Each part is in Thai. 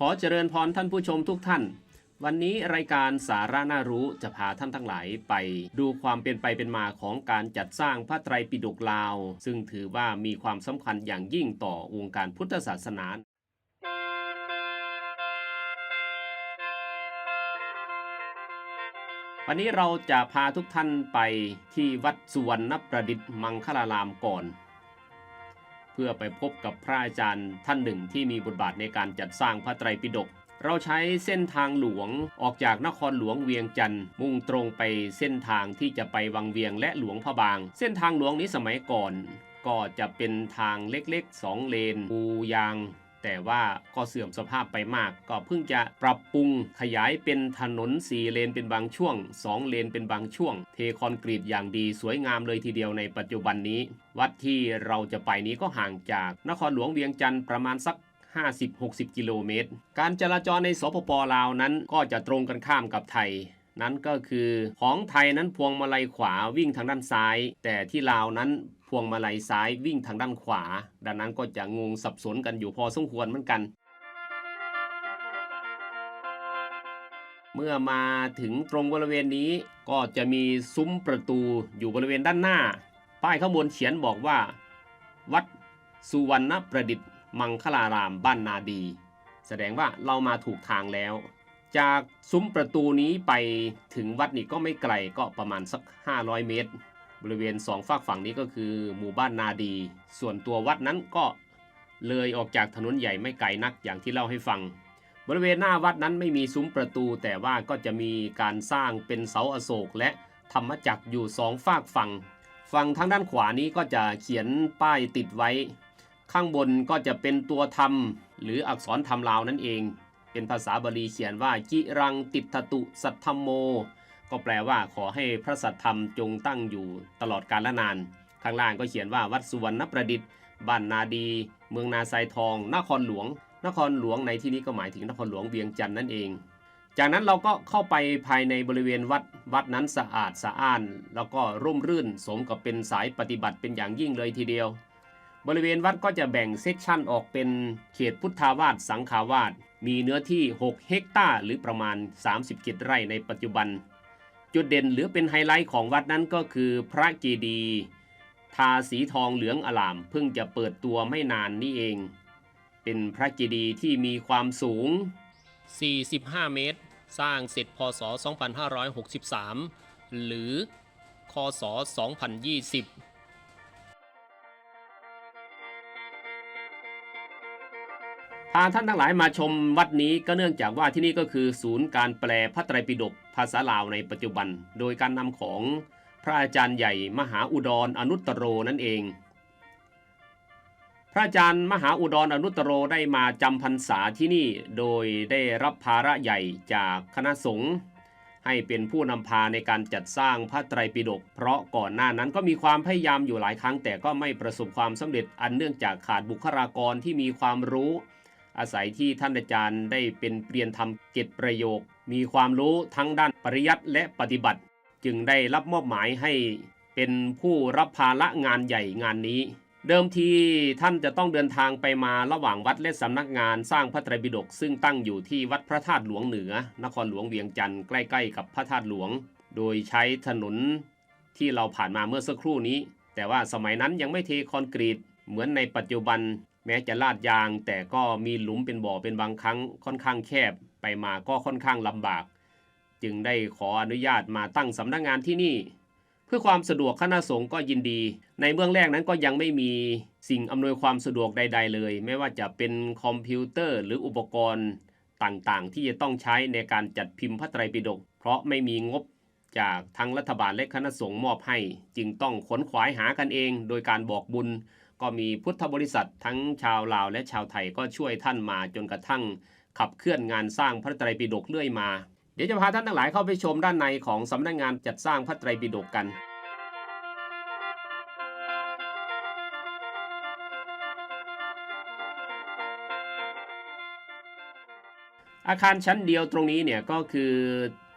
ขอเจริญพรท่านผู้ชมทุกท่าน วันนี้รายการสาระน่ารู้จะพาท่านทั้งหลายไปดูความเป็นไปเป็นมาของการจัดสร้างพระไตรปิฎกลาว ซึ่งถือว่ามีความสำคัญอย่างยิ่งต่อวงการพุทธศาสนาวันนี้เราจะพาทุกท่านไปที่วัดสุวรรณประดิษฐ์มังคลารามก่อน พื่อไปพบกับพระอาจารย์ท่านหนึ่งที่มีบทบาทในการจัดสร้างพระไตรปิฎกเราใช้เส้นทางหลวงออกจากนครหลวงเวียงจันทร์มุ่งตรงไปเส้นทางที่จะไปวังเวียงและหลวงพระบาง เส้นทางหลวงนี้สมัยก่อน ก็จะเป็นทางเล็กๆสองเลนปูยาง แต่ว่าก็เสื่อมสภาพไปมาก ก็เพิ่งจะปรับปรุงขยายเป็นถนน 4 เลนเป็นบางช่วง 2 เลนเป็นบางช่วง เทคอนกรีตอย่างดีสวยงามเลยทีเดียวในปัจจุบันนี้ วัดที่เราจะไปนี้ก็ห่างจากนครหลวงเวียงจันทร์ประมาณสัก50-60 กิโลเมตร การจราจรในสปปลาวนั้นก็จะตรงกันข้ามกับไทย นั้นก็คือของไทยนั้นพวงมาลัยขวาวิ่งทางด้านซ้าย แต่ที่ลาวนั้น พวงมาลัยซ้ายวิ่งทางด้านขวา ดังนั้นก็จะงงสับสนกันอยู่พอสมควรเหมือนกัน เมื่อมาถึงตรงบริเวณนี้ก็จะมีซุ้มประตูอยู่บริเวณด้านหน้า ป้ายข้างบนเขียนบอกว่า วัดสุวรรณประดิษฐ์มังคลารามบ้านนาดี แสดงว่าเรามาถูกทางแล้ว จากซุ้มประตูนี้ไปถึงวัดนี่ก็ไม่ไกลก็ประมาณสัก 500 เมตร บริเวณสองฝากฝั่งนี้ก็คือหมู่บ้านนาดี ส่วนตัววัดนั้นก็เลยออกจากถนนใหญ่ไม่ไกลนักอย่างที่เล่าให้ฟัง บริเวณหน้าวัดนั้นไม่มีซุ้มประตู แต่ว่าก็จะมีการสร้างเป็นเสาอโศก และธรรมจักรอยู่สองฝากฝั่งฝั่งทางด้านขวานี้ก็จะเขียนป้ายติดไว้ ข้างบนก็จะเป็นตัวธรรม หรืออักษรธรรมลาวนั่นเอง เป็นภาษาบาลีเขียนว่าจิรังติทตุสัทธมโม ก็แปลว่าขอให้พระสัทธรรมจงตั้งอยู่ตลอดกาลนาน ข้างล่างก็เขียนว่าวัดสุวรรณประดิษฐ์ บ้านนาดี เมืองนาไซทอง นครหลวง นครหลวงในที่นี้ก็หมายถึงนครหลวงเวียงจันทร์นั่นเอง จากนั้นเราก็เข้าไปภายในบริเวณวัด วัดนั้นสะอาดสะอ้าน แล้วก็ร่มรื่นสมกับเป็นสายปฏิบัติเป็นอย่างยิ่งเลยทีเดียว บริเวณวัดก็จะแบ่งเซกชันออกเป็นเขตพุทธาวาสสังขาวาส มีเนื้อที่ 6 เฮกตาร์หรือประมาณ30กิจไร่ในปัจจุบัน จุดเด่นหรือเป็นไฮไลท์ของวัดนั้นก็คือพระเจดีย์ทาสีทองเหลืองอลามเพิ่งจะเปิดตัวไม่นานนี่เอง เป็นพระเจดีย์ที่มีความสูง 45 เมตร สร้างเสร็จพศ 2563 หรือคศ 2020 ท่านทั้งหลายมาชมวัดนี้ก็เนื่องจากว่าที่นี่ก็คือศูนย์การแปลพระไตรปิฎกภาษาลาวในปัจจุบัน โดยการนำของพระอาจารย์ใหญ่มหาอุดรอนุตตโรนั่นเอง พระอาจารย์มหาอุดรอนุตตโรได้มาจำพรรษาที่นี่โดยได้รับภาระใหญ่จากคณะสงฆ์ให้เป็นผู้นำพาในการจัดสร้างพระไตรปิฎกเพราะก่อนหน้านั้นก็มีความพยายามอยู่หลายครั้ง แต่ก็ไม่ประสบความสำเร็จอันเนื่องจากขาดบุคลากรที่มีความรู้ อาศัยที่ท่านอาจารย์ได้เป็นเปลี่ยนทำเกตประโยค มีความรู้ทั้งด้านปริยัติและปฏิบัติ จึงได้รับมอบหมายให้เป็นผู้รับภาระงานใหญ่งานนี้ เดิมทีท่านจะต้องเดินทางไปมาระหว่างวัดและสำนักงานสร้างพระไตรปิฎกซึ่งตั้งอยู่ที่วัดพระธาตุหลวงเหนือ นครหลวงเวียงจันทร์ใกล้ๆ กับพระธาตุหลวง โดยใช้ถนนที่เราผ่านมาเมื่อสักครู่นี้ แต่ว่าสมัยนั้นยังไม่เทคอนกรีตเหมือนในปัจจุบัน แม้จะลาดยางแต่ก็มีหลุมเป็นบ่อเป็นบางครั้งค่อนข้างแคบไปมาก็ค่อนข้างลำบาก จึงได้ขออนุญาตมาตั้งสำนักงานที่นี่ เพื่อความสะดวกคณะสงฆ์ก็ยินดี ในเบื้องแรกนั้นก็ยังไม่มีสิ่งอำนวยความสะดวกใด ๆ เลย ไม่ว่าจะเป็นคอมพิวเตอร์หรืออุปกรณ์ต่างๆ ที่จะต้องใช้ในการจัดพิมพ์พระไตรปิฎกเพราะไม่มีงบจากทั้งรัฐบาลและคณะสงฆ์มอบให้ จึงต้องขนขวายหากันเอง โดยการบอกบุญ ก็มีพุทธบริษัททั้งชาวลาวและชาวไทยก็ช่วยท่านมาจนกระทั่ง ขับเคลื่อนงานสร้างพระไตรปิฎกเรื่อยมา เดี๋ยวจะพาท่านทั้งหลายเข้าไปชมด้านในของสำนักงานจัดสร้างพระไตรปิฎกกันอาคารชั้นเดียวตรงนี้เนี่ยก็คือ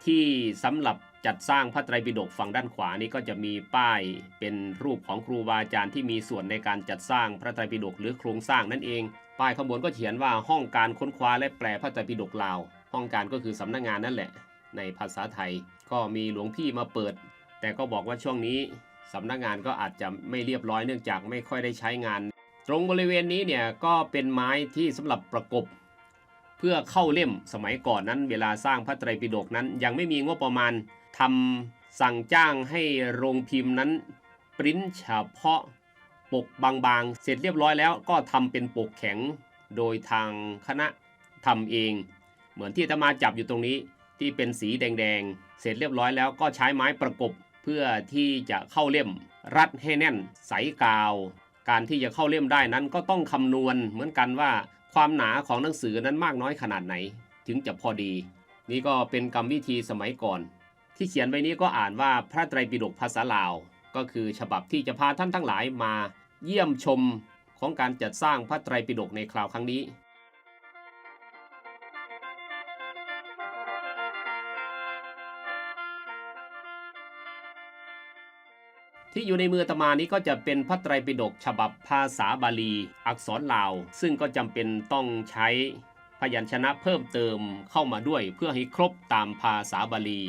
ที่สำหรับ จัดสร้างพระไตรปิฎกฝั่งด้านขวานี้ก็จะมีป้ายเป็นรูปของครูบาอาจารย์ที่มีส่วนในการจัดสร้างพระไตรปิฎกหรือโครงสร้างนั่นเอง ป้ายข้างบนก็เขียนว่าห้องการค้นคว้าและแปลพระไตรปิฎกลาว ห้องการก็คือสำนักงานนั่นแหละ ในภาษาไทย ก็มีหลวงพี่มาเปิด แต่ก็บอกว่าช่วงนี้สำนักงานก็อาจจะไม่เรียบร้อยเนื่องจากไม่ค่อยได้ใช้งาน ตรงบริเวณนี้เนี่ยก็เป็นไม้ที่สำหรับประกบเพื่อเข้าเล่มสมัยก่อนนั้น เวลาสร้างพระไตรปิฎกนั้นยังไม่มีงบประมาณ ทำสั่งจ้างให้โรงพิมพ์นั้นปริ้นเฉพาะปกบางๆ เสร็จเรียบร้อยแล้วก็ทำเป็นปกแข็งโดยทางคณะทำเอง เหมือนที่อาตมาจับอยู่ตรงนี้ที่เป็นสีแดงๆ เสร็จเรียบร้อยแล้วก็ใช้ไม้ประกบเพื่อที่จะเข้าเล่ม รัดให้แน่นใสกาว การที่จะเข้าเล่มได้นั้นก็ต้องคำนวณเหมือนกันว่าความหนาของหนังสือนั้นมากน้อยขนาดไหน ถึงจะพอดี นี่ก็เป็นกรรมวิธีสมัยก่อน ที่เขียนไว้นี้ก็อ่านว่าพระไตรปิฎกภาษาลาว ก็คือฉบับที่จะพาท่านทั้งหลายมาเยี่ยมชมของการจัดสร้างพระไตรปิฎกในคราวครั้งนี้ที่อยู่ในมือตมานี้ก็จะเป็นพระไตรปิฎกฉบับภาษาบาลี อักษรลาว ซึ่งก็จำเป็นต้องใช้พยัญชนะเพิ่มเติมเข้ามาด้วยเพื่อให้ครบตามภาษาบาลี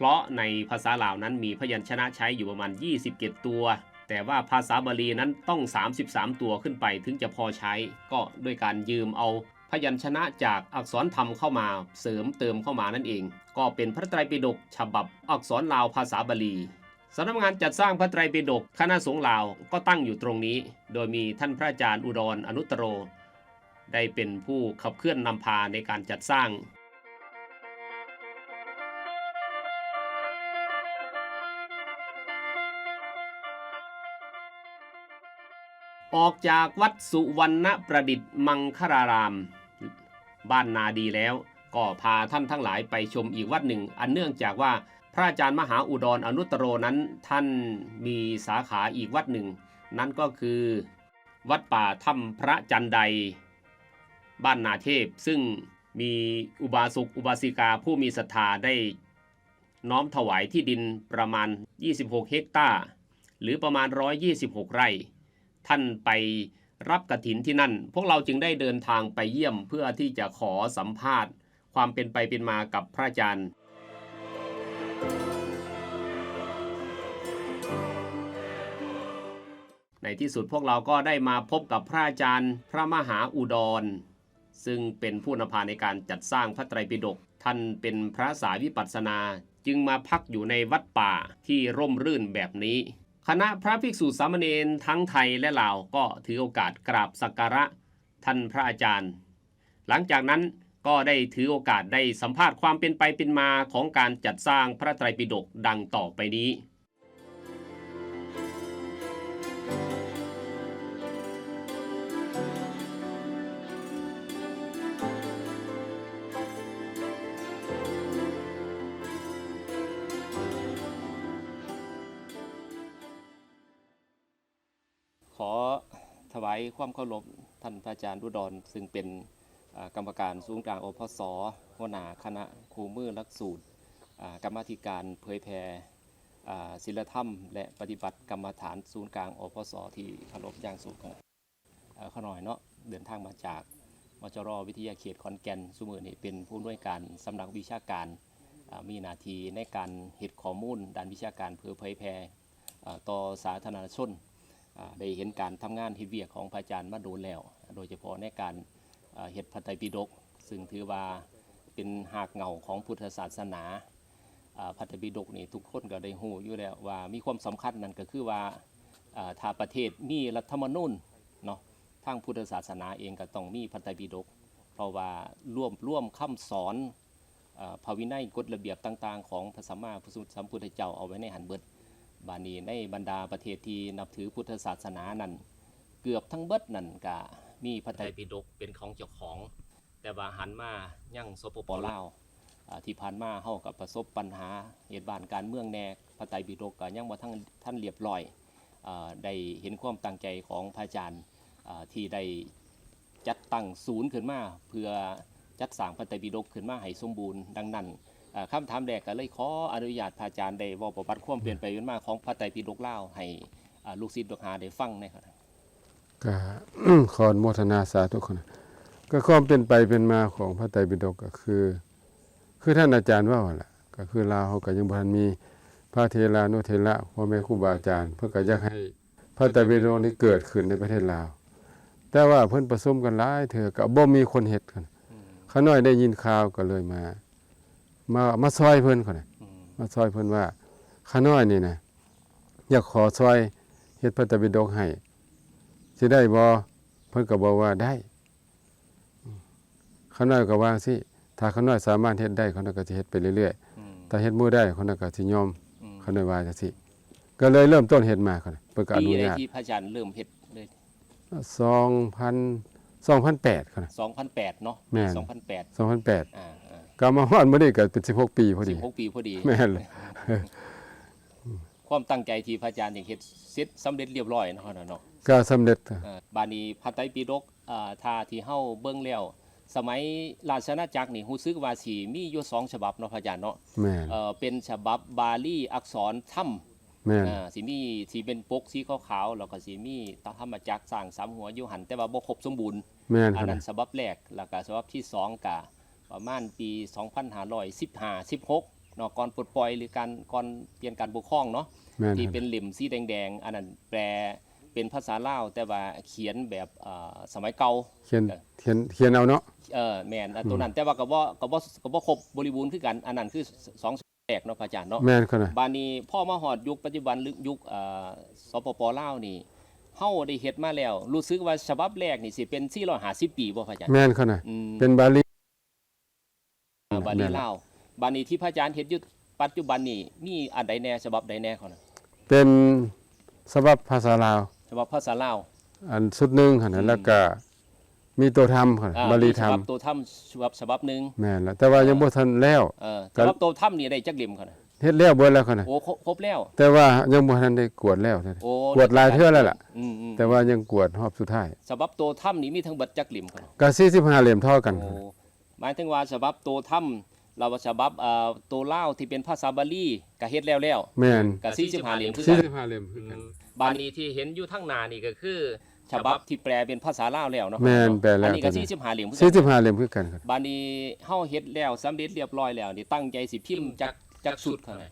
เพราะในภาษาลาวนั้นมีพยัญชนะใช้อยู่ประมาณ 27 ตัว แต่ว่าภาษาบาลีนั้นต้อง 33 ตัวขึ้นไปถึงจะพอใช้ ก็ด้วยการยืมเอาพยัญชนะจากอักษรธรรมเข้ามาเสริมเติมเข้ามานั่นเอง ก็เป็นพระไตรปิฎกฉบับอักษรลาวภาษาบาลีสำนักงานจัดสร้างพระไตรปิฎกคณะสงฆ์ลาวก็ตั้งอยู่ตรงนี้ โดยมีท่านพระอาจารย์อุดรอนุตตโร ได้เป็นผู้ขับเคลื่อนนำพาในการจัดสร้าง ออกจากวัดสุวรรณประดิษฐ์มังคาราราม บ้านนาดีแล้ว ก็พาท่านทั้งหลายไปชมอีกวัดหนึ่ง อันเนื่องจากว่าพระอาจารย์มหาอุดรอนุตตโรนั้นท่านมีสาขาอีกวัดหนึ่ง นั่นก็คือวัดป่าถ้ำพระจันได บ้านนาเทพ ซึ่งมีอุบาสกอุบาสิกาผู้มีศรัทธาได้น้อมถวายที่ดินประมาณ 26 เฮกตาร์หรือประมาณ 126 ไร่ ท่านไปรับกระถินที่นั่น พวกเราจึงได้เดินทางไปเยี่ยมเพื่อที่จะขอสัมภาษณ์ ความเป็นไปเป็นมากับพระอาจารย์ ในที่สุดพวกเราก็ได้มาพบกับพระอาจารย์ พระมหาอุดร ซึ่งเป็นผู้นำพาในการจัดสร้างพระไตรปิฎกท่านเป็นพระสายวิปัสสนา จึงมาพักอยู่ในวัดป่าที่ร่มรื่นแบบนี้ คณะพระภิกษุสามเณรทั้งไทยและลาวก็ถือโอกาสกราบสักการะท่านพระอาจารย์ หลังจากนั้นก็ได้ถือโอกาสได้สัมภาษณ์ความเป็นไปเป็นมาของการจัดสร้างพระไตรปิฎกดังต่อไปนี้ วายความเคารพท่านพระอาจารย์รุดรซึ่งเป็นกรรมการศูนย์กลางอพสหัวหน้าคณะครูมือลักสูตรกรรมธิการเผยแผ่อ่ศิลธรรม และปฏิบัติกรรมฐานศูนย์กลางอพสที่เคารพอย่างสูงครับเอ่อขน่อยเนาะเดินทางมาจากมจรวิทยาเขตขอนแก่นสุมือนี่เป็นผู้อำนวยการสำนักวิชาการมีหน้าที่ในการเฮ็ดข้อมูลด้านวิชาการเพื่อเผยแผ่อ่ต่อสาธารณชน ได้เห็นการทำงานเฮเวียของพระอาจารย์มาโดนแล้ว โดยเฉพาะในการเฮ็ดพระไตรปิฎกซึ่งถือว่าเป็นหากเงาของพุทธศาสนาพระไตรปิฎกนี่ทุกคนก็ได้ฮู้อยู่แล้วว่ามีความสำคัญนั่นก็คือว่าอ่าถ้าประเทศมีรัฐธรรมนูญเนาะทางพุทธศาสนาเองก็ต้องมีพระไตรปิฎกเพราะว่าร่วมร่วมคำสอนอ่าพระวินัยกฎระเบียบต่าง ๆ ของพระสัมมาสัมพุทธเจ้าเอาไว้ในหันเบิด บานีในบรรดาประเทศที่นับถือพุทธศาสนานั้นเกือบทั้งเบิดนั่นก็มีพระไตรปิฎกเป็นของเจ้าของ แต่ว่าหันมายั่งสปปลาวอ่าที่ผ่านมาเฮากับประสบปัญหาเหตุบานการเมืองแน่พระไตรปิฎกก็ยังบ่ทั้งท่านเรียบร้อยอ่าได้เห็นความตั้งใจของพระอาจารย์อ่าที่ได้จัดตั้งศูนย์ขึ้นมา เพื่อจัดสร้างพระไตรปิฎกขึ้นมาให้สมบูรณ์ดังนั้นอ่า คำถามแรกก็เลยขออนุญาตพระอาจารย์ได้เว้าประวัติความเปลี่ยนไปเป็นมาของพระไตรปิฎกลาวให้อ่าลูกศิษย์ลูกหาได้ฟังหนะครับก็ขออนุโมทนาสาธุคนนะก็ความเป็นไปเป็นมาของพระไตรปิฎกก็คือ คือท่านอาจารย์ว่าหั่นล่ะก็คือลาวเขาก็ยังบ่ทันมีพระเทรานุเทระพ่อแม่ครูบาอาจารย์ เพื่อก็อยากให้พระไตรปิฎกนี้เกิดขึ้นในประเทศลาว แต่ว่าเพิ่นผสมกันหลายเถื่อก็บ่มีคนเฮ็ดกันข้าน้อยได้ยินข่าวก็เลยมา มามาซอยเพิ่นคนน่ะอืมมาซอยเพิ่นว่าข้าน้อยนี่นะอยากขอซอยเฮ็ดพระไตรปิฎกให้สิได้บ่เพิ่นก็บอกว่าได้อืมข้าน้อยก็ว่าสิถ้าข้าน้อยสามารถเฮ็ดได้ข้าน้อยก็สิเฮ็ดไปเรื่อยอืมๆถ้าเฮ็ดบ่ได้ข้าน้อยก็สิยอมอืมข้าน้อยว่าจังซี่ก็เลยเริ่มต้นเฮ็ดมาค่ะเพิ่นก็อปีนุใดญาตที่พระอาจารย์เริ่มเฮ็ดเลย2000 2008ค่ะ2008 เนาะแม่น2008 2008อ่า อ่าก็มาฮอดมื้อนี้ก็เป็น16ปีพอดี 16 ปีพอดี แม่นเลยความตั้งใจที่พระอาจารย์อย่างเฮ็ดเสร็จสำเร็จเรียบร้อยเนาะเนาะก็สำเร็จเอ่อบานี้พระไตรปิฎกอ่าถ้าที่เฮาเบิ่งแล้ว สมัยราชอาณาจักรนี่รู้สึกว่าสิมีอยู่สองฉบับเนาะพระอาจารย์เนาะแม่นเอ่อเป็นฉบับบาลีอักษรถ้ำ แม่น อ่าสิมีสิเป็นปกสีขาวๆแล้วก็สิมีตธรรมจักรสร้างสามหัวอยู่หันแต่ว่าบ่ครบสมบูรณ์แม่นอันค่ะนั้นฉบับแรกแล้วก็ฉบับที่สองก็ ประมาณปี2515 16เนาะก่อนปลดปล่อยหรือการก่อนเปลี่ยนการปกครองเนาะแม่นที่ค่ะเป็นเหล่มสีแดงๆอันนั้นแปลเป็นภาษาลาวแต่ว่าเขียนแบบอ่าสมัยเก่า เขียนเขียนเขียนเอาเนาะ เออแม่นอันตัวนั้นแต่ว่าก็บ่ก็บ่ก็บ่ครบบริบูรณ์คือกันอันนั้นคือสองแรกเนาะพระอาจารย์เนาะแม่นค่ะนะบานนี้พ่อมาฮอดยุคปัจจุบันหรือยุคอ่าสปปลาวนี่เฮาได้เฮ็ดมาแล้ว รู้สึกว่าฉบับแรกนี่สิเป็น450ปีบ่พระอาจารย์ แม่นค่ะนะอืม เป็นบาลี อ่าบาลีแม่นละลาวบานนี้ที่พระอาจารย์เฮ็ดอยู่ปัจจุบันนี่มีอันใดแน่ฉบับใดแน่เขานะเป็นฉบับภาษาลาวฉบับภาษาลาวอันสุดหนึงค่ะอืนะมแล้วก็มีตัวธรรมค่ะอ่บาลีมีธฉรรมบับตัวถ้ำฉบับฉบับหนึงแม่นแล้วแต่ว่ายังบ่ทันแล้วเออก็ฉบับตัวถ้ำนี่ได้จักเล่มเขานะเฮ็ดแล้วเบิดแล้วค่ะนะโอ้ครบครบแล้ว แต่ว่ายังบ่ทันได้กวดแล้วนะโอ้กวดหลายเทื่อแล้วล่ะอืมอืมแต่ว่ายังกวดรอบสุดท้ายฉบับตัวถ้ำนี่มีทั้งเบัดจักเล่มเขานะก็45เหลี่ยมเท่ากันโอ้ หมายถึงว่าฉบับตัวถ้ำเราว่าฉบับเอ่อตัวลาวที่เป็นภาษาบาลีก็เฮ็ดแล้วแล้วแม่นก็45เหลี่ยมคือกัน45เหลี่ยมคือกันบานนี้ที่เห็นอยู่ทั้งหน้านี่ก็คือ ฉบับที่แปลเป็นภาษาลาวแล้วเนาะแม่นแปลแล้วอันนี้ก็ตอนนี้45เหลี่ยมคือกัน45เหลี่ยมคือกันครับบานนี้เฮาเฮ็ดแล้วสำเร็จเรียบร้อยแล้วนี่ตั้งใจสิพิมพ์จักจักสุดเขานะ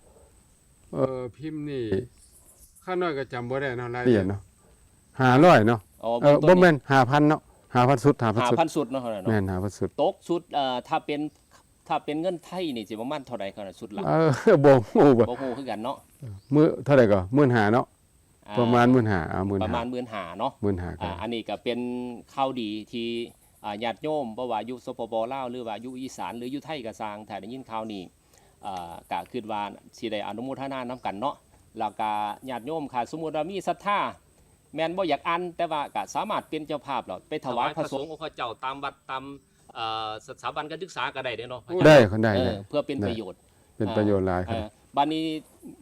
เออพิมพ์นี่ข้าน้อยก็จำบ่ได้เนาะรายละเอียดเนาะ500เนาะอ๋อเออบ่แม่น5,000เนาะ 5,000สุด5,000สุด5,000สุดเนาะเขาน่ะแม่เนาะน5,000สุดตกสุดเอ่อถ้าเป็นถ้าเป็นเงินไทยนี่สิประมาณเท่าใดเขาน่ะสุดละเออบ่ฮู้บ่บ่ฮู้คือกันเนาะมื้อเท่าไหร่ก็15,000เนาะอ่ประมาณ15,000อ่า15,000ประมาณ15,000เนาะ 15,000ก็อ่าอันนี้ก็เป็นข่าวดีที่อ่าญาติโยมบ่ว่าอยู่สปปลาวหรือว่าอยู่อีสานหรืออยู่ไทยก็สร้างถ้าได้ยินข่าวนี้อ่าก็คิดว่าสิได้อนุโมทนานํกันเนาะแล้วก็ญาติโยมค่ะสมมุติว่ามีศรัทธา แม่นบ่อยากอันแต่ว่าก็สามารถเป็นเจ้าภาพแล้วไปถวายพระสงฆ์องค์เจ้าตามวัดตามเอ่อสถาบันการศึกษาก็ได้เด้เนาะได้คนได้เอได้อเพื่อเป็นประโยชน์ เป็นประโยชน์หลายคเอรับ อบัดนี้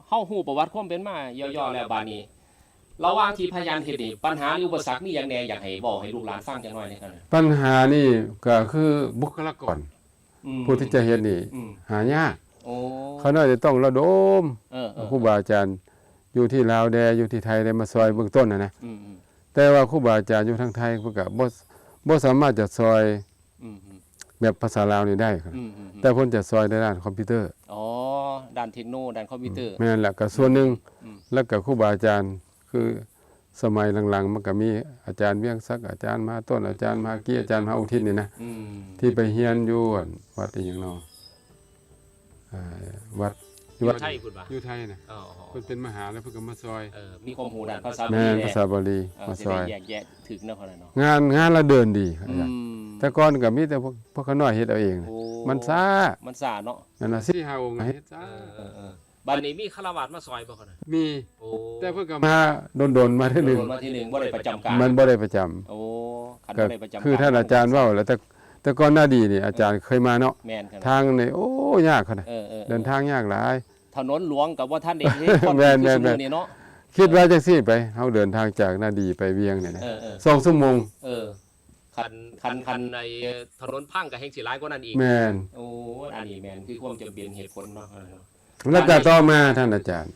เฮาฮู้ประวัติความเป็นมาย่อๆแล้วบัดนี้ระหว่างที่พยายามเฮ็ดนี่ปัญหาหรืออุปสรรคมีหยังแหน่อยากให้บอกให้ลูกหลานฟังจังหน่อยนะครับปัญหานี่ก็คือบุคลากรอืมผู้ที่จะเฮ็ดนี่ อืมหายาก โอ้เขาน่าจะต้องระดมเออเออครูบาอาจารย์ อยู่ที่ลาวแดอยู่ที่ไทยได้มาซอยเบื้องต้นนะนะอืมอืมแต่ว่าครูบาอาจารย์อยู่ทางไทยเพิ่นก็บ่บ่สามารถจะซอยอืมอืมแบบภาษาลาวนี่ได้ครับอืมอืมแต่เพิ่นจะซอยในด้านคอมพิวเตอร์อ๋อด้านเทคโนด้านคอมพิวเตอร์แม่นล่ะก็ส่วนหนึงอืมแล้วก็ครูบาอาจารย์คือสมัยหลังๆมันก็มีอาจารย์เวียงศักดิ์อาจารย์มหาต้นอาจารย์มหากี้อาจารย์มหาอุทิศนี่นะอืมที่ไปเฮียนอยู่อั่นวัดอีหยังเนาะอ่าวัดอยู่ไทยคุณว่าอยู่ไทยนะอ๋อเพิ่นเป็นมหาแล้วเพิ่นก็มาซอย เออมีความรู้ด้านภาษาแม่นแน่ภาษาบาลีเออมาสิซอได้ย แยกแยะถึกเนาะเขาน่ะเนาะงานงานละเดินดีครับอือาจารย์มแต่ก่อนก็มีแต่พวกพวกเขาน้อยเฮ็ดเอาเองนะโอ้มันซ่ามันสาเนาะนั่นน่ะ4 5องค์น่ะเฮ็ดซ่าเออเออบัดนี้มีคารวาสมาซอยบ่เขาน่ะมี โอ้แต่เพิ่นก็มาโดนๆมาเทื่อหนึงโดนมาทีหนึงบ่ได้ประจำการมันบ่ได้ประจำโอ้คันก็บ่ได้ประจำคือท่านอาจารย์เว้าแล้วแต่ แต่ก่อนหน้าดีนี่อาจารย์เคยมาเนาะแม่นครับ ทางนี่โอ้ยากขนาดเออเออ เดินทางยากหลาย ถนนหลวงกับว่าท่านเองที่คนแม่นคือแม่น สมือนี่เนาะ คิดว่าจังซี่ไปเฮาเดินทางจากหน้าดีไปเวียงเนี่ยนะเออเออสองชั่วโมงเออคันคันคันในถนนพังกับแห่งสิร้ายกว่านั้นอีก แม่นโอ้อันนี้แม่นคือความจำเป็นเหตุผลเนาะ แล้วก็ต่อมาท่านอาจารย์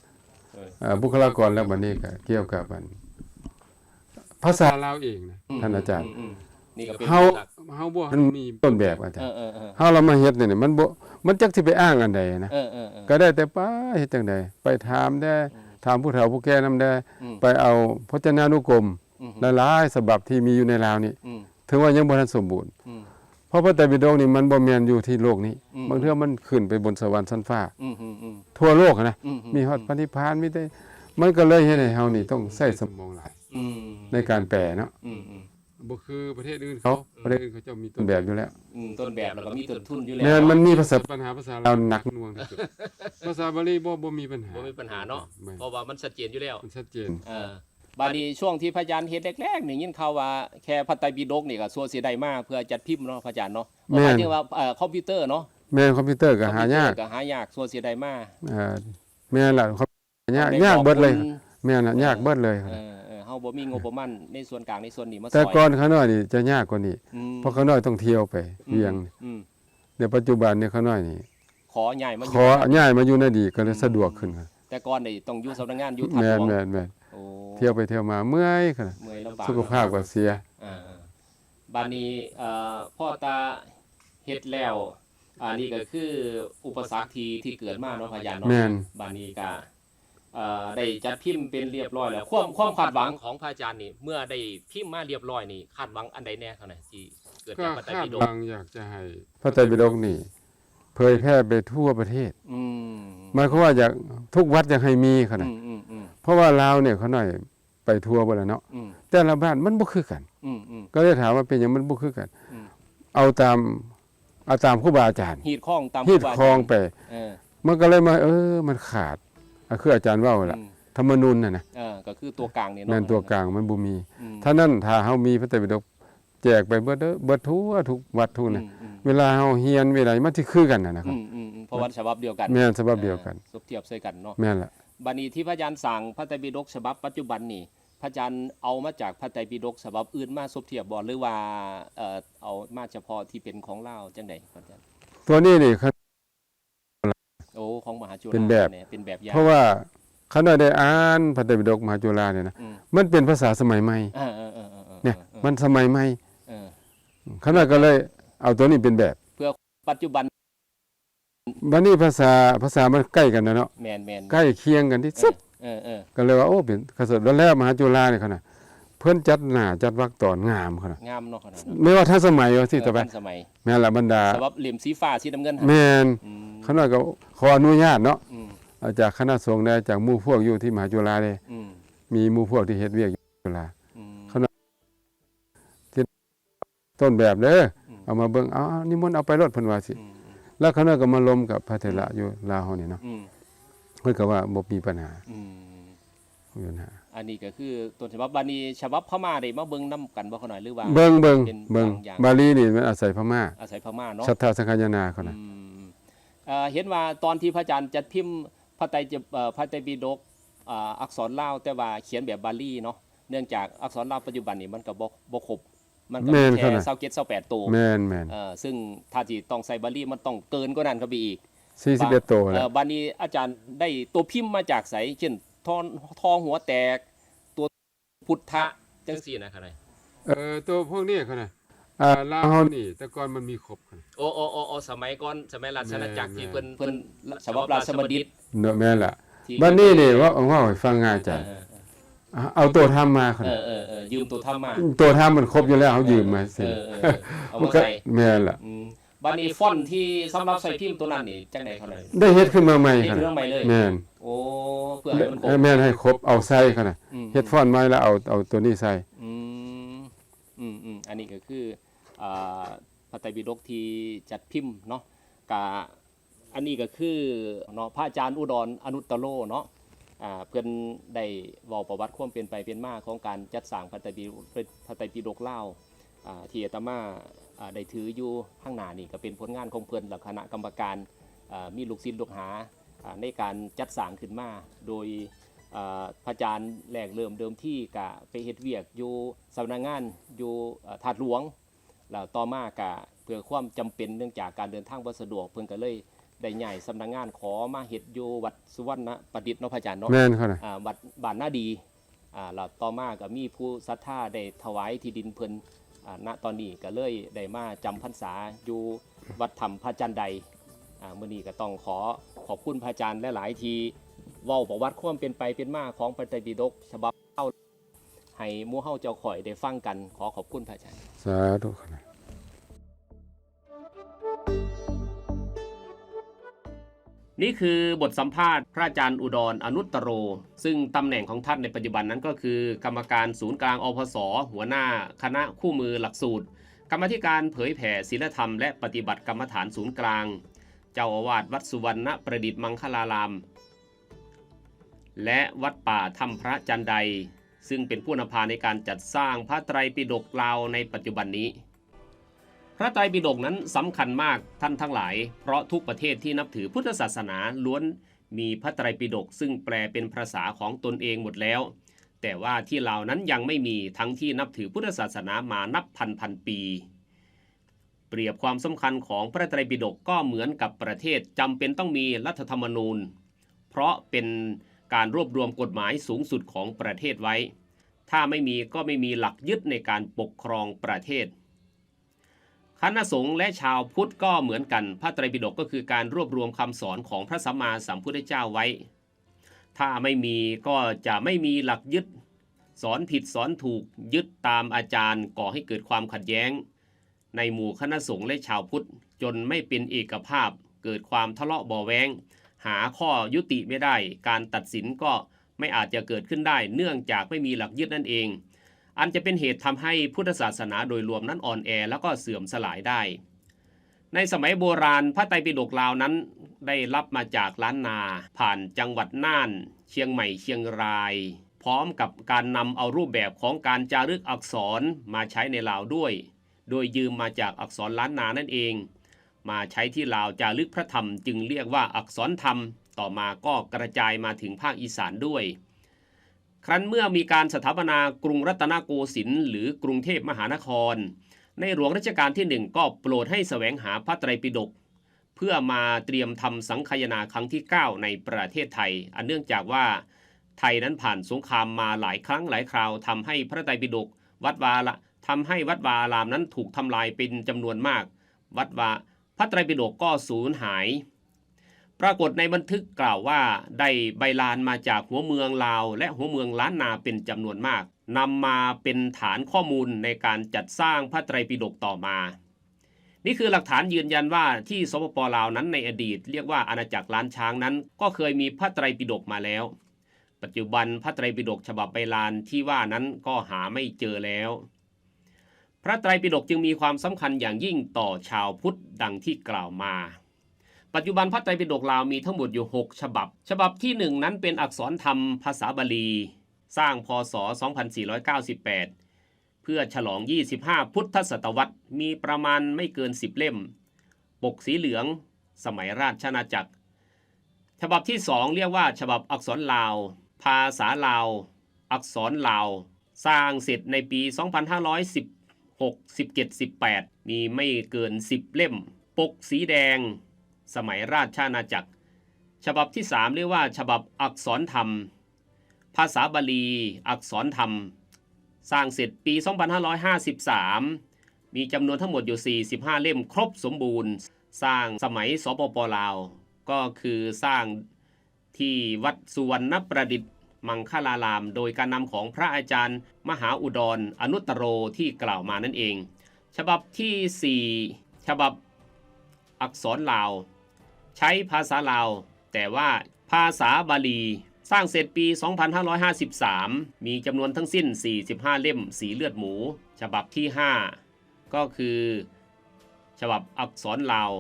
เออ เอ่อบุคลากรแล้วบัดนี้ก็เกี่ยวกับอันภาษาลาวเองนะ ท่านอาจารย์ มมนี่ก็เป็นเฮา หลัก เฮาบ่มันมีต้นแบบอาจารเอย์อเออเออเฮาเรามาเฮ็ดนี่มันบ่มันจักสิไปอ้างอันใดนะเออเออเออก็ได้แต่ป้าเฮ็ดจังใดไปถามได้ถามผู้เฒ่าผู้แก่นำได้อืมไปเอาพจนานุกรมอืมหลายๆฉบับที่มีอยู่ในลาวนี่อืมถึงว่ายังบ่ทันสมบูรณ์อืมเพราะพระไตรปิฎกนี่มันบ่แม่นอยู่ที่โลกนี้อืมบางเทื่อมันขึ้นไปบนสวรรค์ชั้นฟ้าอืมอืมอืมทั่วโลกอะนะอืมีฮอดปณิพานมีแต่มันก็เลยเฮ็ดให้เฮานี่ต้องใช้สมองหลายอืมในการแปลเนาะอืมอืม บ่คือประเทศอื่นเขาประเทศอื่นเขาจะมีต้นแบบอยู่แล้วอืมต้นแบบแล้วก็มีต้นทุนอยู่แล้วแม่นมันมีภาษาปัญหาภาษาลาวหนักหน่วงที่สุดภาษาบาลีบ่บ่มีปัญหาบ่มีปัญหาเนาะไม่เพราะว่ามันชัดเจนอยู่แล้วมันชัดเจนเออบาดนี้ช่วงที่พระอาจารย์เฮ็ดแรกๆนี่ยินข่าวว่าแค่พระไตรปิฎกนี่ก็สัวสิได้มาเพื่อจัดพิมพ์เนาะพระอาจารย์เนาะหมายถึงว่าเอ่อคอมพิวเตอร์เนาะแม่นคอมพิวเตอร์ก็หายากคอมพิวเตอร์ก็หายากสัวสิได้มาเอ่อแม่นล่ะเขายากยากเบิดเลย แม่นน่ะยากเบิดเลย เออเออเฮา บ่มีงบประมาณในส่วนกลางในส่วนนี้มาซอยแต่ก่อนข้างน้อยนี่จะยากกว่านี้ อืมเพราะข้างน้อยต้องเที่ยวไปเวียงอืมเดี๋ยวปัจจุบันเนี่ยข้างน้อยนี่ขอใหญ่มาอขยู่อย้ายมาอยู่ในดีก็เลยสะดวกขึ้นครับแต่ก่อนนี่ต้องอยู่สำนักงานอยู่ทัดแม่นหลวงแม่นแม่นโอ้เที่ยวไปเที่ยวมาเมื่อยขนาดเมื่อยลำบากสุขภาพก็เสีย อ่าบานนี้เอ่อพ่อตาเฮ็ดแล้วอันนี้ก็คืออุปสรรคที่ที่เกิดมาเนาะพะยานเนาะแม่น บานนี้ก็เอ่อ ได้จัดพิมพ์เป็นเรียบร้อยแล้วความความคาดหวังของพระอาจารย์นี่เมื่อได้พิมพ์มาเรียบร้อยนี่คาดหวังอันใดแน่เท่านั้นที่เกิดก็จากพระไตรคาดปิฎหกวังอยากจะให้พระไตรปิฎกนี่ เผยแพร่ไปทั่วประเทศอืมหมายความว่าอยากทุกวัดอยากให้มีขนาอืดมอืมอืมเพราะว่าลาวเนี่ยเขาหน่อยไปทั่วบ่แล้วเนาะอืมแต่ละบ้านมันบ่คือกันอืมอืมก็เลยถามว่าเป็นหยังมันบ่คือกันอืมเอาตามเอาตามครูบาอาจารย์หีดข้องตามฮีดรูบาาคลองไปเออมันก็เลยมา เออ มันขาด อะคืออาจารย์ว่าล่ะอืมธรรมนูญน่ะนะเออก็คือตัวกลางเนี่ยเนาะแม่นตัวกลางมันบ่มีอืมถ้านั้นถ้าเฮามีพระไตรปิฎกแจกไปเบิดเด้อเบิดทั่วทุกวัดทุกน่ะอืมอืมเวลาเฮาเฮียนเวลามันสิคือกันน่ะนะครัอืบมอืมอืมเพราะว่าฉบับเดียวกันแม่นฉบับเดียวกันออสบเทียบใส่กันเนาะแม่นล่ะบัดนี้ที่พระอาจารย์สั่งพระไตรปิฎกฉบับปัจจุบันนี่พระอาจารย์เอามาจากพระไตรปิฎกฉบับอื่นมาสบเทียบบ่หรือว่าเอ่อเอามาเฉพาะที่เป็นของลาวจังไดพระอาจารย์ตัวนี้นี่ครับ โอ้ของมหาจุฬาเป็นแบบยเป็นแบบอย่างเพราะว่าเขาได้อ่านพระไตรปิฎกมหาจุฬาเนี่ยนะอืมมันเป็นภาษาสมัยใหม่เออเออเออเออออเนี่ยออมันสมัยใหม่เออเขาน่อยก็เลยเอาตัวนี้เป็นแบบปัจจุบันบัดนี้ภาษาภาษามันใกล้กันนะเนาะแมนแมนใกล้เคียงกันที่สุดเออเออก็เลยว่าโอ้เป็นกษัตริย์แล้วแล้วมหาจุฬาเนี่ยเขาน่ะ เพิ่นจัดหน้าจัดวรรคตอนงามเขาน่ะงามเนาะขนาดนั้นไม่ว่าท่านสมัยว่าที่ต่อไปเทันสมัยแม่นละบรรดาฉบับเหลี่ยมสีฟ้าสีน้ำเงินหั่นแม่นอืมเขาน่อยก็ขออนุญาตเนาะอืมเอาจากคณะสงฆ์ได้จากหมู่พวกอยู่ที่มหาจุฬาเลยอืมมีหมู่พวกที่เฮ็ดเวียกอยู่จุฬา อืม เขา ต้นแบบเด้ออืมเอามาเบิ่งเอาเอานิมนต์เอาไปรถเพิ่นว่าสิ อืมแล้วเขาน่อยก็มาลมกับพระเถระอยู่ลาวเฮานี่เนาะอืมเพิ่นก็ว่าบ่มีปัญหาอืม บ่มีปัญหา อันนี้ก็คือต้นฉบับบานีฉบับพม่าได้มาเบิ่งนํกันบ่เขาหน่อยหรือว่า เบิ่งเบิ่งเป็นเบิ่งบางอย่าง บาลีนี่มันอาศัยพม่าอาศัยพม่าเนาะศรัทธาสังฆายนาเขาน่ะอืมเอ่อเห็นว่าตอนที่พระอาจารย์จัดพิมพ์พระไตรจเอ่อพระไตรปิฎกอ่าอักษรลาวแต่ว่าเขียนแบบบาลีเนาะเนื่องจากอักษรลาวปัจจุบันนี่มันก็บ่บ่ครบมันก็แม่มีนแค่ขนาด27 28ตัวแม่นแม่นเอ่อซึ่งถ้าที่ต้องใส่บาลีมันต้องเกินกว่านั้นเข้าไปอีก 41โตเอ่แล้วอบานี้อาจารย์ได้ตัวพิมพ์มาจากไสเช่น ทอนทอหัวแตก ตัวพุทธะจังซี่นะครับเออตัวพวกนี้เขาน่ะอ่าลาวเฮานี่ แต่ก่อนมันมีครบเขาน่ะโอ้โอ้โอ้โอ้สมัยก่อนสมัยราชอาณาจักรแม่นที่เพิ่นเพิ่นฉบับราชบัณฑิตเนอะแม่นล่ะที่บัดนี้นี่ว่าว่าให้ฟังง่ายจ้ะเอออะเอาตัวทำมาเขาเอน่ะอเออเออยืมตัวทำมาตัวทำมันครบอยู่แล้วเขายืมมาเอสิอเออเออเอามันมาก็ใส่แม่นล่ะอืมบัดนี้ฟอนต์ที่สำหรับใส่พิมพ์ตัวนั้นนี่จังได๋เขาเลยได้เฮ็ดขึ้นมาใหม่นี่เขาคือน่ะเรื่องใหม่เลยแม่น โอ้เพื่อให้มันครเออบแม่นให้ครบเอาใส่เขาน่ะอืมเฮ็ดฟอนต์ไว้แล้วเอาเอาตัวนี้ใส่ อืมอืมอืมอันนี้ก็คืออ่าพระไตรปิฎกที่จัดพิมพ์เนาะกะอันนี้ก็คือเนาะพระอาจารย์อุดรอนุตตโลเนาะอ่าเพิ่นได้เว้าประวัติความเป็นไปเป็นมาของการจัดสร้างพระไตรปิฎกพระไตรปิฎกลาวอ่าที่อาตมาอ่าได้ถืออยู่ข้างหน้านี่ก็เป็นผลงานของเพิ่นและคณะกรรมการอ่ามีลูกศิษย์ลูกหาอ่า ในการจัดสร้างขึ้นมา โดยพระอาจารย์แรกเริ่มเดิมที่กะไปเฮ็ดเวียกอยู่สำนักงานอยู่ถาดหลวงแล้วต่อมากะเพื่อความจำเป็นเนื่องจากการเดินทางบ่สะดวกเพิ่นก็เลยได้ใหญ่สำนักงานขอมาเฮ็ดอยู่วัดสุวรรณประดิษฐ์เนาะพระอาจารย์เนาะแม่นเขาน่ะอ่าวัดบ้านนาดีอ่าแล้วต่อมาก็มีผู้ศรัทธาได้ถวายที่ดินเพิ่นอ่าณตอนนี้ก็เลยได้มาจำพรรษาอยู่วัดธรรมพระจันทร์ใด อ่ามื้อนี้ก็ต้องขอขอบคุณพระอาจารย์หลายๆที่เว้าประวัติความเป็นไปเป็นมาของพระไตรปิฎกฉบับเล่าให้มู่เฮาเจ้าข่อยได้ฟังกันขอขอบคุณพระอาจารย์ สาธุขนาดนี่คือบทสัมภาษณ์พระอาจารย์อุดรอนุตโร ซึ่งตำแหน่งของท่านในปัจจุบันนั้นก็คือ กรรมการศูนย์กลางอพส หัวหน้า คณะคู่มือหลักสูตร กรรมธิการเผยแผ่ศีลธรรมและปฏิบัติกรรมฐานศูนย์กลาง เจ้าอาวาสวัดสุวรรณประดิษฐ์มังคลาราม และวัดป่าธรรมพระจันไดซึ่งเป็นผู้นำพาในการจัดสร้างพระไตรปิฎกลาวในปัจจุบันนี้ พระไตรปิฎกนั้นสำคัญมากท่านทั้งหลาย เพราะทุกประเทศที่นับถือพุทธศาสนาล้วนมีพระไตรปิฎกซึ่งแปลเป็นภาษาของตนเองหมดแล้ว แต่ว่าที่ลาวนั้นยังไม่มีทั้งที่นับถือพุทธศาสนามานับพันพันปี เปรียบความสำคัญของพระไตรปิฎกก็เหมือนกับประเทศจำเป็นต้องมีรัฐธรรมนูญ เพราะเป็นการรวบรวมกฎหมายสูงสุดของประเทศไว้ ถ้าไม่มีก็ไม่มีหลักยึดในการปกครองประเทศ คณะสงฆ์และชาวพุทธก็เหมือนกัน พระไตรปิฎกก็คือการรวบรวมคำสอนของพระสัมมาสัมพุทธเจ้าไว้ ถ้าไม่มีก็จะไม่มีหลักยึด สอนผิดสอนถูกยึดตามอาจารย์ก่อให้เกิดความขัดแย้ง ในหมู่คณะสงฆ์และชาวพุทธ จนไม่เป็นเอกภาพ เกิดความทะเลาะเบาะแวงหาข้อยุติไม่ได้ การตัดสินก็ไม่อาจจะเกิดขึ้นได้ เนื่องจากไม่มีหลักยึดนั่นเอง อันจะเป็นเหตุทำให้พุทธศาสนาโดยรวมนั้นอ่อนแอแล้วก็เสื่อมสลายได้ ในสมัยโบราณพระไตรปิฎกลาวนั้น ได้รับมาจากล้านนา ผ่านจังหวัดน่าน เชียงใหม่เชียงราย พร้อมกับการนำเอารูปแบบของการจารึกอักษรมาใช้ในลาวด้วย โดยยืมมาจากอักษรล้านนานั่นเอง มาใช้ที่ลาวจารึกพระธรรมจึงเรียกว่าอักษรธรรม ต่อมาก็กระจายมาถึงภาคอีสานด้วย ครั้นเมื่อมีการสถาปนากรุงรัตนโกสินทร์หรือกรุงเทพมหานคร ในหลวงรัชกาลที่หนึ่งก็โปรดให้แสวงหาพระไตรปิฎกเพื่อมาเตรียมทำสังคายนาครั้งที่ 9 ในประเทศไทย อันเนื่องจากว่าไทยนั้นผ่านสงครามมาหลายครั้งหลายคราวทำให้พระไตรปิฎกวัดวาละ ทำให้วัดวาอารามนั้นถูกทำลายเป็นจำนวนมาก วัดวาพระไตรปิฎกก็สูญหาย ปรากฏในบันทึกกล่าวว่าได้ใบลานมาจากหัวเมืองลาว และหัวเมืองล้านนาเป็นจำนวนมากนำมาเป็นฐานข้อมูลในการจัดสร้างพระไตรปิฎกต่อมา นี่คือหลักฐานยืนยันว่าที่สปปลาวนั้นในอดีต เรียกว่าอาณาจักรล้านช้างนั้น ก็เคยมีพระไตรปิฎกมาแล้วปัจจุบันพระไตรปิฎกฉบับใบลานที่ว่านั้นก็หาไม่เจอแล้ว พระไตรปิฎกจึงมีความสำคัญอย่างยิ่งต่อชาวพุทธดังที่กล่าวมา ปัจจุบันพระไตรปิฎกลาวมีทั้งหมดอยู่ 6 ฉบับ ฉบับที่ 1 นั้นเป็นอักษรธรรมภาษาบาลี สร้างพศ 2498 เพื่อฉลอง 25 พุทธศตวรรษ มีประมาณไม่เกิน 10 เล่ม ปกสีเหลือง สมัยราชอาณาจักร ฉบับที่ 2 เรียกว่า ฉบับอักษรลาว ภาษาลาว อักษรลาว สร้างเสร็จในปี 16 17 18 มีไม่เกิน 10 เล่ม ปกสีแดง สมัยราชอาณาจักร ฉบับที่ 3 เรียกว่า ฉบับอักษรธรรม ภาษาบาลี อักษรธรรม สร้างเสร็จปี 2553 มีจำนวนทั้งหมดอยู่ 45 เล่มครบสมบูรณ์ สร้างสมัยสปปลาว ก็คือสร้างที่วัดสุวรรณประดิษฐ์ มังคลาราม โดยการนำของพระอาจารย์ มหาอุดรอนุตตโรที่กล่าวมานั่นเอง ฉบับที่ 4 ฉบับอักษรลาว ใช้ภาษาลาว แต่ว่าภาษาบาลีสร้างเสร็จปี 2553 มีจำนวนทั้งสิ้น 45 เล่ม สีเลือดหมู ฉบับที่ 5 ก็คือ ฉบับอักษรลาว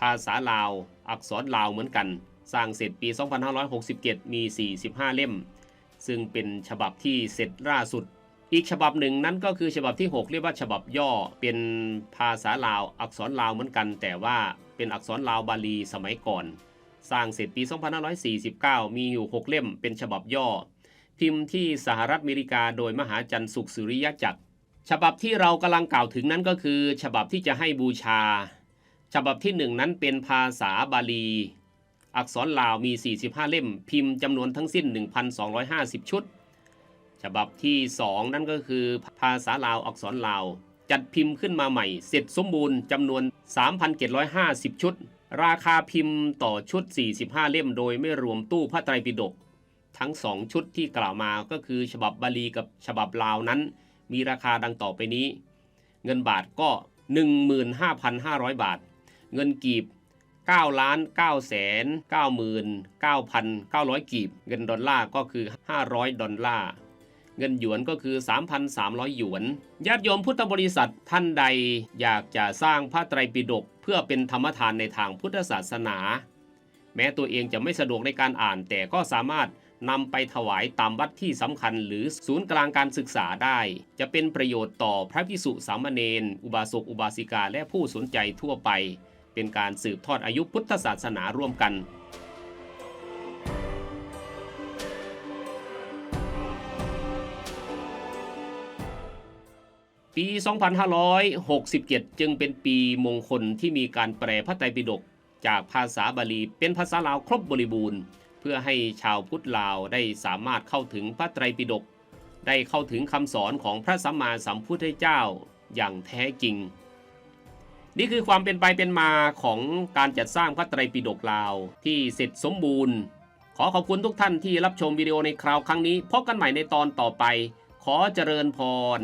ภาษาลาว อักษรลาวเหมือนกัน สร้างเสร็จปี 2567 มี 45 เล่ม ซึ่งเป็นฉบับที่เสร็จล่าสุด อีกฉบับหนึ่งนั้นก็คือฉบับที่ 6 เรียกว่าฉบับย่อเป็นภาษาลาวอักษรลาวเหมือนกัน แต่ว่าเป็นอักษรลาวบาลีสมัยก่อน สร้างเสร็จปี 2549 มีอยู่ 6 เล่มเป็นฉบับย่อ พิมพ์ที่สหรัฐอเมริกาโดยมหาจันทร์สุขสุริยจักร ฉบับที่เรากำลังกล่าวถึงนั้นก็คือ ฉบับที่จะให้บูชา ฉบับที่หนึ่งนั้นเป็นภาษาบาลี อักษรลาวมี 45 เล่ม พิมพ์จำนวนทั้งสิ้น 1,250 ชุด ฉบับที่ 2 นั่นก็คือภาษาลาวอักษรลาว จัดพิมพ์ขึ้นมาใหม่ เสร็จสมบูรณ์จำนวน 3,750 ชุด ราคาพิมพ์ต่อชุด 45 เล่มโดยไม่รวมตู้พระไตรปิฎกทั้ง 2 ชุดที่กล่าวมาก็คือฉบับบาลีกับฉบับลาวนั้น มีราคาดังต่อไปนี้ เงินบาทก็ 15,500 บาท เงินกีบ 9ล้าน9แสน99,900 กีบ เงินดอลลาร์ก็คือ 500 ดอลลาร์ เงินหยวนก็คือ 3,300 หยวน ญาติโยมพุทธบริษัทท่านใดอยากจะสร้างพระไตรปิฎกเพื่อเป็นธรรมทานในทางพุทธศาสนา แม้ตัวเองจะไม่สะดวกในการอ่าน แต่ก็สามารถนำไปถวายตามวัดที่สำคัญหรือศูนย์กลางการศึกษาได้ จะเป็นประโยชน์ต่อพระพิสุสามเณรอุบาสกอุบาสิกาและผู้สนใจทั่วไป เป็นการสืบทอดอายุพุทธศาสนาร่วมกันปี 2567 จึงเป็นปีมงคลที่มีการแปลพระไตรปิฎกจากภาษาบาลีเป็นภาษาลาวครบบริบูรณ์ เพื่อให้ชาวพุทธลาวได้สามารถเข้าถึงพระไตรปิฎกได้เข้าถึงคำสอนของพระสัมมาสัมพุทธเจ้าอย่างแท้จริง นี่คือความเป็นไปเป็นมาของการจัดสร้างพระไตรปิฎกลาว ที่เสร็จสมบูรณ์ ขอขอบคุณทุกท่านที่รับชมวิดีโอในคราวครั้งนี้ พบกันใหม่ในตอนต่อไป ขอเจริญพร